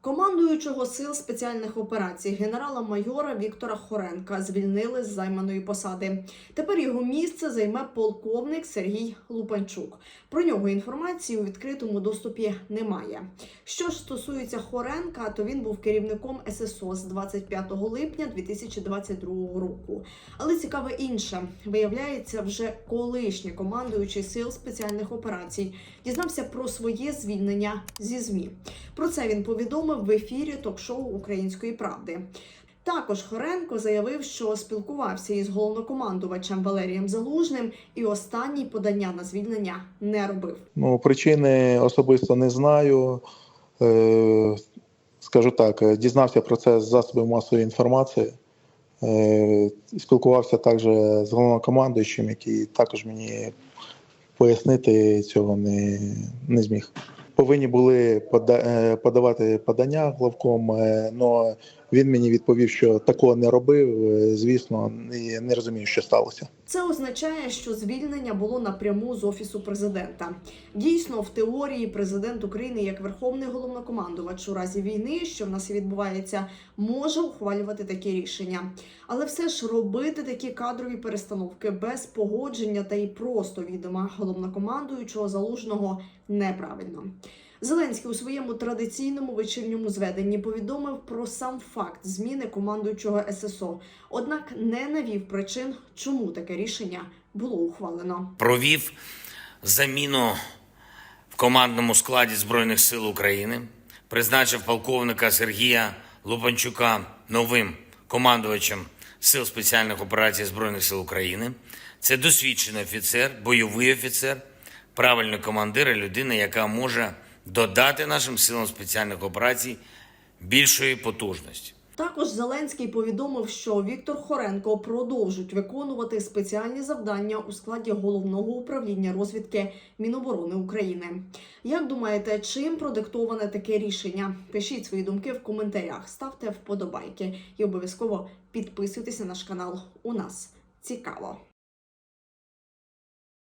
Командуючого сил спеціальних операцій генерала-майора Віктора Хоренка звільнили з займаної посади. Тепер його місце займе полковник Сергій Лупанчук. Про нього інформації у відкритому доступі немає. Що ж стосується Хоренка, то він був керівником ССО з 25 липня 2022 року. Але цікаве інше, виявляється, вже колишній командуючий сил спеціальних операцій дізнався про своє звільнення зі ЗМІ. Про це він повідомив в ефірі ток-шоу Української правди. Також Хоренко заявив, що спілкувався із головнокомандувачем Валерієм Залужним, і останній подання на звільнення не робив. Ну, причини особисто не знаю. Е, скажу так, е, дізнався про це з засобів масової інформації. Е, спілкувався також з головнокомандуючим, який також мені пояснити цього не, не зміг. Повинні були е, подавати подання главком, але він мені відповів, що такого не робив. Е, Звісно, і не розумію, що сталося. Це означає, що звільнення було напряму з офісу президента. Дійсно, в теорії президент України, як верховний головнокомандувач у разі війни, що в нас відбувається, може ухвалювати такі рішення. Але все ж робити такі кадрові перестановки без погодження та й просто відома головнокомандуючого залужного неправильно. Зеленський у своєму традиційному вечірньому зведенні повідомив про сам факт зміни командуючого ССО, однак не навів причин, чому таке рішення було ухвалено. провів заміну в командному складі Збройних сил України, призначив полковника Сергія Лупанчука новим командувачем Сил спеціальних операцій Збройних сил України. Це досвідчений офіцер, бойовий офіцер, правильний командир і людина, яка може додати нашим силам спеціальних операцій більшої потужності. Також Зеленський повідомив, що Віктор Хоренко продовжить виконувати спеціальні завдання у складі головного управління розвідки Міноборони України. Як думаєте, чим продиктоване таке рішення? Пишіть свої думки в коментарях, ставте вподобайки і обов'язково підписуйтесь на наш канал. У нас цікаво.